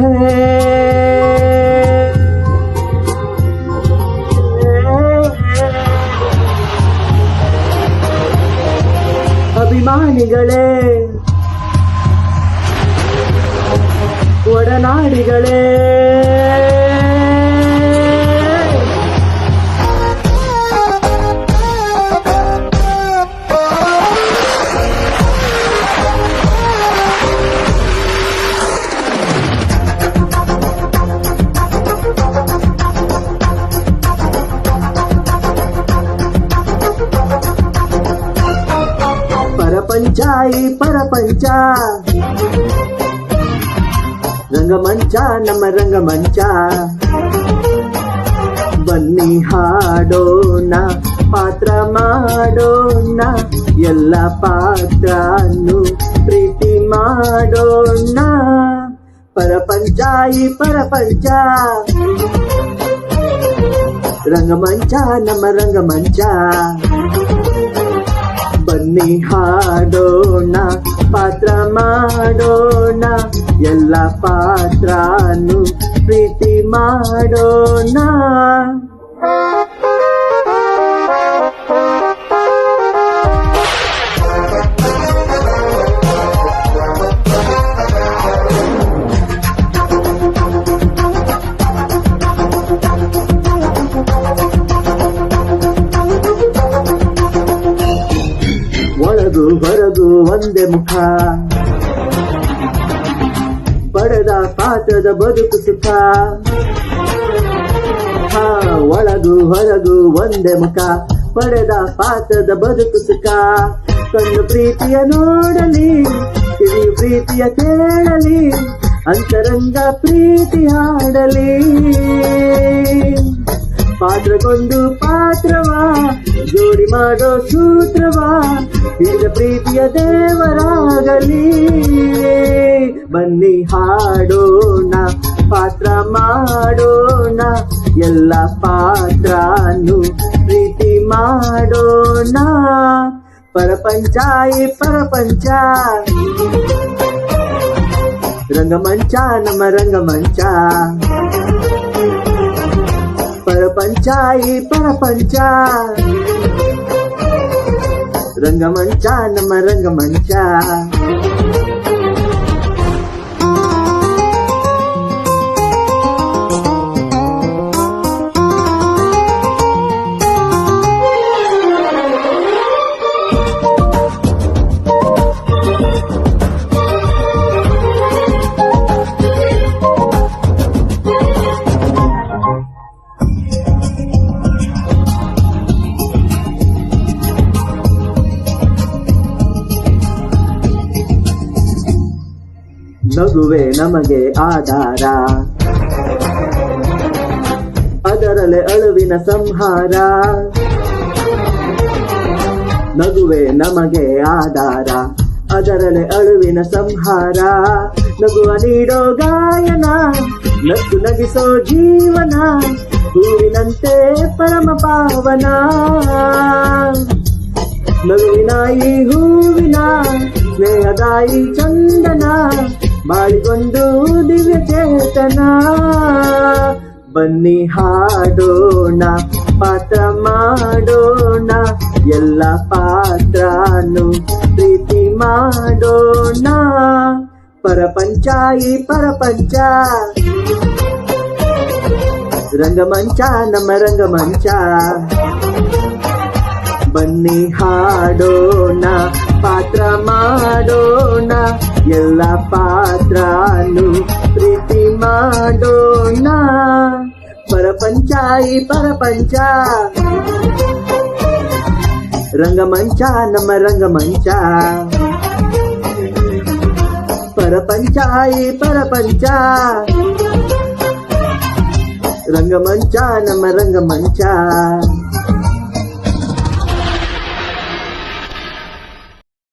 Oh, அபிமானிகளே உடனாடிகளே ಒಡನಾಡಿಗಳೇ ಈ ಪರಪಂಚ. ರಂಗಮಂಚ, ನಮ್ಮ ರಂಗಮಂಚ. ಬನ್ನಿ ಹಾಡೋಣ, ಪಾತ್ರ ಮಾಡೋಣ, ಎಲ್ಲ ಪಾತ್ರನು ಪ್ರೀತಿ ಮಾಡೋಣ. ಪರಪಂಚಾಯಿ ಪರಪಂಚ. ರಂಗಮಂಚ, ನಮ್ಮ ರಂಗಮಂಚ. ಬನ್ನಿ ಹಾಡೋಣ ಪಾತ್ರ ಮಾಡೋಣ ಎಲ್ಲ ಪಾತ್ರನು ಪ್ರೀತಿ ಮಾಡೋಣ. ಮುಖ. ಪಡೆದ ಪಾತ್ರದ ಬದುಕು ಸುಖ. ಹಾ, ಒಳಗು ಹೊರಗು ಒಂದೇ ಮುಖ. ಪಡೆದ ಪಾತ್ರದ ಬದುಕು ಸುಖ. ಕಣ್ಣು ಪ್ರೀತಿಯ ನೋಡಲಿ, ಕಿವಿ ಪ್ರೀತಿಯ ಕೇಳಲಿ, ಅಂತರಂಗ ಪ್ರೀತಿ ಹಾಡಲಿ. ಪಾತ್ರಗೊಂಡು ಪಾತ್ರವಾ, ಜೋಡಿ ಮಾಡೋ ಸೂತ್ರವಾ, ಹಿಡಿದ ಪ್ರೀತಿಯ ದೇವರಾಗಲಿ. ಬನ್ನಿ ಹಾಡೋಣ, ಪಾತ್ರ ಮಾಡೋಣ, ಎಲ್ಲ ಪಾತ್ರನು ಪ್ರೀತಿ ಮಾಡೋಣ. ಪರಪಂಚಾಯಿ, ಪರಪಂಚ. ರಂಗಮಂಚ, ನಮ್ಮ ರಂಗಮಂಚ. ಪರಪಂಚಾಯಿ ಪರಪಂಚ ರಂಗಮಂಚ ನಮ್ಮ ರಂಗಮಂಚ ನಗುವೆ ನಮಗೆ ಆಧಾರ. ಅದರಲ್ಲೇ ಅಳುವಿನ ಸಂಹಾರ. ನಗುವೆ ನಮಗೆ ಆಧಾರ. ಅದರಲ್ಲಿ ಅಳುವಿನ ಸಂಹಾರ. ನಗುವ ನೀಡೋ ಗಾಯನ ನಗು ನಗಿಸೋ ಜೀವನ, ಹೂವಿನಂತೆ ಪರಮ ಪಾವನ. ನಗುವಿನ ಈ ಹೂವಿನ, ಸ್ನೇಹದಾಯಿ ಚಂದನ ಬಾಳಿಗೊಂದು ದಿವ್ಯ ಚೇತನ. ಬನ್ನಿ ಹಾಡೋಣ, ಪಾತ್ರ ಮಾಡೋಣ, ಎಲ್ಲ ಪಾತ್ರನು ಪ್ರೀತಿ ಮಾಡೋಣ. ಪರಪಂಚಾಯಿ ಪರಪಂಚ ರಂಗಮಂಚ ನಮ್ಮ ರಂಗಮಂಚ ಬನ್ನಿ ಹಾಡೋಣ ಪಾತ್ರ ಮಾಡೋಣ, ಎಲ್ಲ ಪಾತ್ರನು ಪ್ರೀತಿ ಮಾಡೋಣ. ಪರಪಂಚಾಯಿ, ಪರಪಂಚ. ರಂಗಮಂಚ, ನಮ್ಮ ರಂಗಮಂಚ. ಪರಪಂಚಾಯಿ, ಪರಪಂಚ. ರಂಗಮಂಚ, ನಮ್ಮ ರಂಗಮಂಚ.